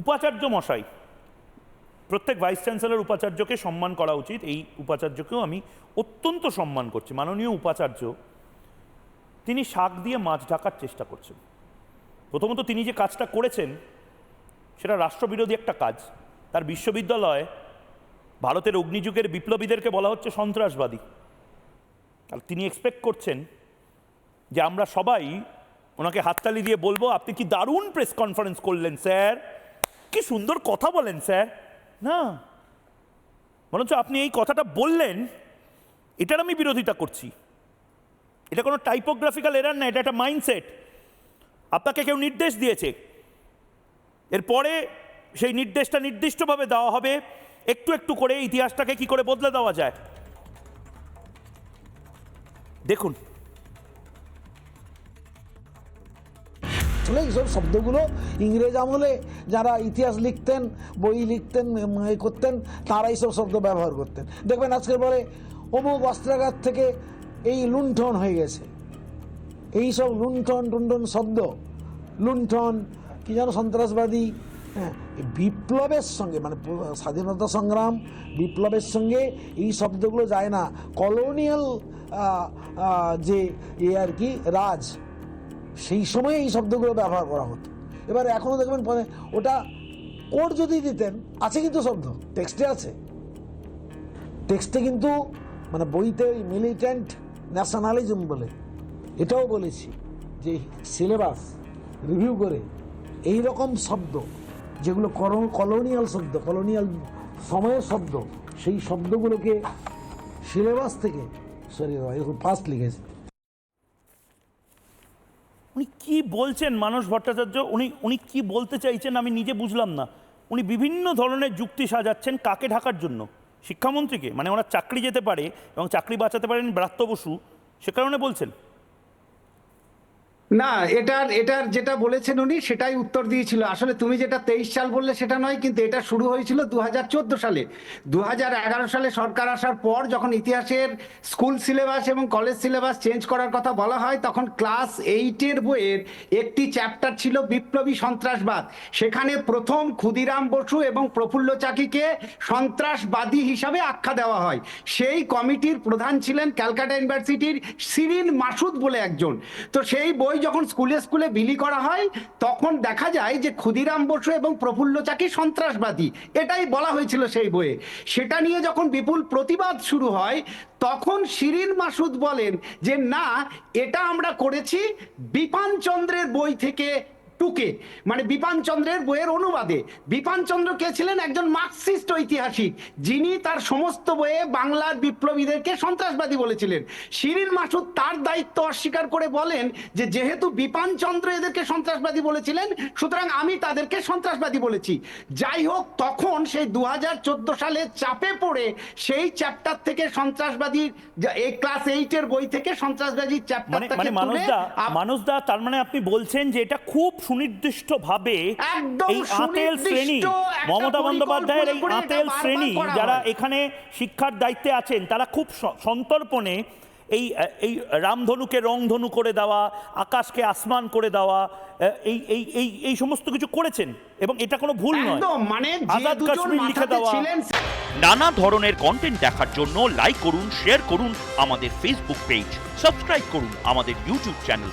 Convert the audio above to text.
উপাচার্য মশাই, প্রত্যেক ভাইস চ্যান্সেলর উপাচার্যকে সম্মান করা উচিত। এই উপাচার্যকেও আমি অত্যন্ত সম্মান করছি। মাননীয় উপাচার্য, তিনি শাক দিয়ে মাছ ঢাকার চেষ্টা করছেন। প্রথমত তিনি যে কাজটা করেছেন, সেটা রাষ্ট্রবিরোধী একটা কাজ। তার বিশ্ববিদ্যালয় ভারতের অগ্নিযুগের বিপ্লবীদেরকে বলা হচ্ছে সন্ত্রাসবাদী। আর তিনি এক্সপেক্ট করছেন যে আমরা সবাই ওনাকে হাততালি দিয়ে বলব, আপনি কি দারুণ প্রেস কনফারেন্স করলেন স্যার কি সুন্দর কথা বলেন, স্যার। না। বরঞ্চ আপনি এই কথাটা বললেন, এটার আমি বিরোধিতা করছি। এটা কোনো টাইপোগ্রাফিক্যাল এরার না, এটা একটা মাইন্ডসেট আপনাকে কেউ নির্দেশ দিয়েছে। এরপরে সেই নির্দেশটা নির্দিষ্টভাবে দেওয়া হবে। একটু একটু করে ইতিহাসটাকে কি করে বদলে দেওয়া যায়। দেখুন আসলে এইসব শব্দগুলো ইংরেজ আমলে যারা ইতিহাস লিখতেন, বই লিখতেন করতেন, তারা এইসব শব্দ ব্যবহার করতেন। দেখবেন আজকে বলে অমুক অস্ত্রাগার থেকে এই লুণ্ঠন হয়ে গেছে। এই সব লুণ্ঠন টুণ্ঠন শব্দ, লুণ্ঠন, কি যেন সন্ত্রাসবাদী হ্যাঁ বিপ্লবের সঙ্গে মানে স্বাধীনতা সংগ্রাম, বিপ্লবের সঙ্গে এই শব্দগুলো যায় না। কলোনিয়াল যে এ আর কি, রাজ সেই সময়ে এই শব্দগুলো ব্যবহার করা হতো। এবার এখনও দেখবেন পরে ওটা কোড যদি দিতেন, আছে কিন্তু শব্দ, টেক্সটে আছে। টেক্সটে কিন্তু মানে বইতে ওই মিলিটেন্ট ন্যাশনালিজম বলে, এটাও বলেছি যে সিলেবাস রিভিউ করে এই রকম শব্দ, যেগুলো কলোনিয়াল শব্দ, কলোনিয়াল সময়ের শব্দ, সেই শব্দগুলোকে সিলেবাস থেকে, সরি ফার্স্ট লিখেছে। উনি কি বলছেন মানস ভট্টাচার্য? উনি উনি কি বলতে চাইছেন আমি নিজে বুঝলাম না। উনি বিভিন্ন ধরনের যুক্তি সাজাচ্ছেন কাকে ঢাকার জন্য? শিক্ষামন্ত্রীকে। মানে ওনার চাকরি যেতে পারে এবং চাকরি বাঁচাতে পারেন ব্রাত্য বসু। সে কারণে বলছেন। না, এটার এটার যেটা বলেছেন উনি, সেটাই উত্তর দিয়েছিল। আসলে তুমি যেটা তেইশ সাল বললে সেটা নয়, কিন্তু এটা শুরু হয়েছিল দু হাজার চোদ্দ সালে। দু হাজার এগারো সালে সরকার আসার পর যখন ইতিহাসের স্কুল সিলেবাস এবং কলেজ সিলেবাস চেঞ্জ করার কথা বলা হয়, তখন ক্লাস এইটের বইয়ের একটি চ্যাপ্টার ছিল বিপ্লবী সন্ত্রাসবাদ। সেখানে প্রথম ক্ষুদিরাম বসু এবং প্রফুল্ল চাকিকে সন্ত্রাসবাদী হিসাবে আখ্যা দেওয়া হয়। সেই কমিটির প্রধান ছিলেন ক্যালকাটা ইউনিভার্সিটির সিরিন মাসুদ বলে একজন। তো সেই বই যখন স্কুলে স্কুলে বিলি করা হয়, তখন দেখা যায় যে ক্ষুদিরাম বসু এবং প্রফুল্ল চাকি সন্ত্রাসবাদী। এটাই বলা হয়েছিল সেই বইয়ে। সেটা নিয়ে যখন বিপুল প্রতিবাদ শুরু হয়, তখন শিরিন মাসুদ বলেন যে, না, এটা আমরা করেছি বিপান চন্দ্রের বই থেকে টুকে মানে বিপান চন্দ্রের বইয়ের অনুবাদে। বিপান চন্দ্র কে ছিলেন? একজন মার্কসিস্ট ঐতিহাসিক যিনি তার সমস্ত বইয়ে বাংলার বিপ্লবীদেরকে সন্ত্রাসবাদী বলেছিলেন। শিরিন মাসুদ তার দায়িত্ব অস্বীকার করে বলেন যে যেহেতু বিপান চন্দ্র এদেরকে সন্ত্রাসবাদী বলেছিলেন সুতরাং আমি তাদেরকে সন্ত্রাসবাদী বলেছি। যাই হোক তখন সেই দু হাজার চোদ্দ সালে চাপে পড়ে সেই চ্যাপ্টার থেকে সন্ত্রাসবাদী এই ক্লাস এইটের বই থেকে সন্ত্রাসবাদী চ্যাপ্টার মানে মানুষদা মানুষদা তার মানে আপনি বলছেন যে এটা খুব সুনির্দিষ্টভাবে একদম এই আতেল শ্রেণি মমতা বন্দ্যোপাধ্যায়ের এই আতেল শ্রেণি যারা এখানে শিক্ষার দায়িত্বে আছেন তারা খুব সন্তর্পণে এই এই রামধনুকে রংধনু করে দেওয়া আকাশকে আসমান করে দেওয়া এই এই এই এই সমস্ত কিছু করেছেন এবং এটা কোনো ভুল নয়। মানে আজাদ কাশ্মীর লিখে দেওয়া। নানা ধরনের কন্টেন্ট দেখার জন্য লাইক করুন শেয়ার করুন আমাদের ফেসবুক পেজ সাবস্ক্রাইব করুন আমাদের ইউটিউব চ্যানেল